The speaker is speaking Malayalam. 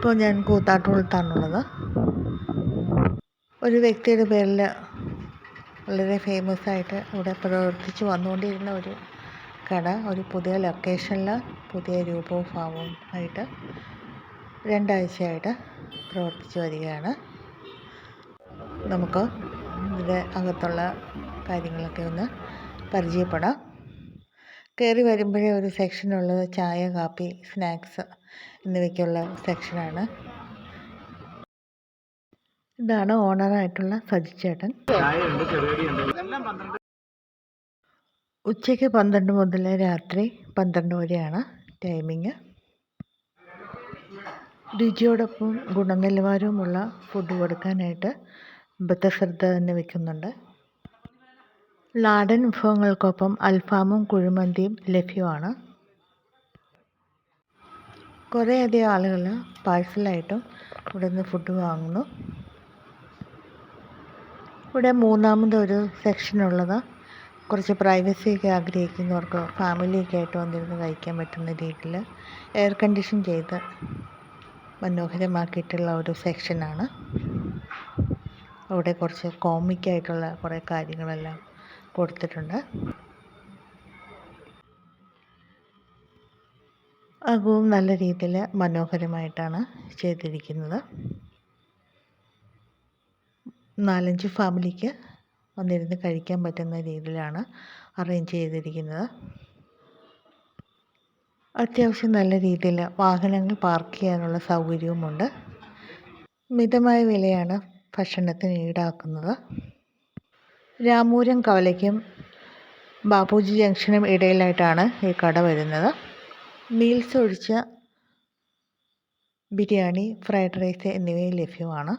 ഇപ്പോൾ ഞാൻ കൂത്താട്ടുകുളത്താണുള്ളത് ഒരു വ്യക്തിയുടെ പേരിൽ വളരെ ഫേമസ് ആയിട്ട് ഇവിടെ പ്രവർത്തിച്ച് വന്നുകൊണ്ടിരുന്ന ഒരു കട ഒരു പുതിയ ലൊക്കേഷനിൽ പുതിയ രൂപവും ഭാവവും ആയിട്ട് രണ്ടാഴ്ചയായിട്ട് പ്രവർത്തിച്ച് വരികയാണ്. നമുക്ക് ഇതിന്റെ അകത്തുള്ള കാര്യങ്ങളൊക്കെ ഒന്ന് പരിചയപ്പെടാം. കയറി വരുമ്പോഴേ ഒരു സെക്ഷനുള്ളത് ചായ കാപ്പി സ്നാക്സ് എന്നിവയ്ക്കുള്ള സെക്ഷനാണ്. ഇതാണ് ഓണറായിട്ടുള്ള സജിച്ചേട്ടൻ. ഉച്ചയ്ക്ക് പന്ത്രണ്ട് മുതൽ രാത്രി പന്ത്രണ്ട് വരെയാണ് ടൈമിങ് രുചിയോടൊപ്പം ഗുണനിലവാരവുമുള്ള ഫുഡ് കൊടുക്കാനായിട്ട് ബദ്ധശ്രദ്ധ തന്നെ വയ്ക്കുന്നുണ്ട് നാടൻ വിഭവങ്ങൾക്കൊപ്പം അൽഫാമും കുഴിമന്തിയും ലഭ്യമാണ്. കുറേയധികം ആളുകൾ പാഴ്സലായിട്ടും ഇവിടെ നിന്ന് ഫുഡ് വാങ്ങുന്നു. ഇവിടെ മൂന്നാമതൊരു സെക്ഷനുള്ളത് കുറച്ച് പ്രൈവസിയൊക്കെ ആഗ്രഹിക്കുന്നവർക്ക് ഫാമിലിയൊക്കെ ആയിട്ട് വന്നിരുന്ന് കഴിക്കാൻ പറ്റുന്ന രീതിയിൽ എയർ കണ്ടീഷൻ ചെയ്ത് മനോഹരമാക്കിയിട്ടുള്ള ഒരു സെക്ഷനാണ് അവിടെ കുറച്ച് കോമിക്കായിട്ടുള്ള കുറേ കാര്യങ്ങളെല്ലാം കൊടുത്തിട്ടുണ്ട്. അകവും നല്ല രീതിയിൽ മനോഹരമായിട്ടാണ് ചെയ്തിരിക്കുന്നത്. നാലഞ്ച് ഫാമിലിക്ക് വന്നിരുന്ന് കഴിക്കാൻ പറ്റുന്ന രീതിയിലാണ് അറേഞ്ച് ചെയ്തിരിക്കുന്നത്. അത്യാവശ്യം നല്ല രീതിയിൽ വാഹനങ്ങൾ പാർക്ക് ചെയ്യാനുള്ള സൗകര്യവുമുണ്ട്. മിതമായ വിലയാണ് ഭക്ഷണത്തിന് ഈടാക്കുന്നത്. രാമൂരം കവലയ്ക്കും ബാപ്പുജി ജംഗ്ഷനും ഇടയിലായിട്ടാണ് ഈ കട വരുന്നത്. മീൽസ് ഒഴിച്ച ബിരിയാണി ഫ്രൈഡ് റൈസ് എന്നിവയും ലഭ്യമാണ്.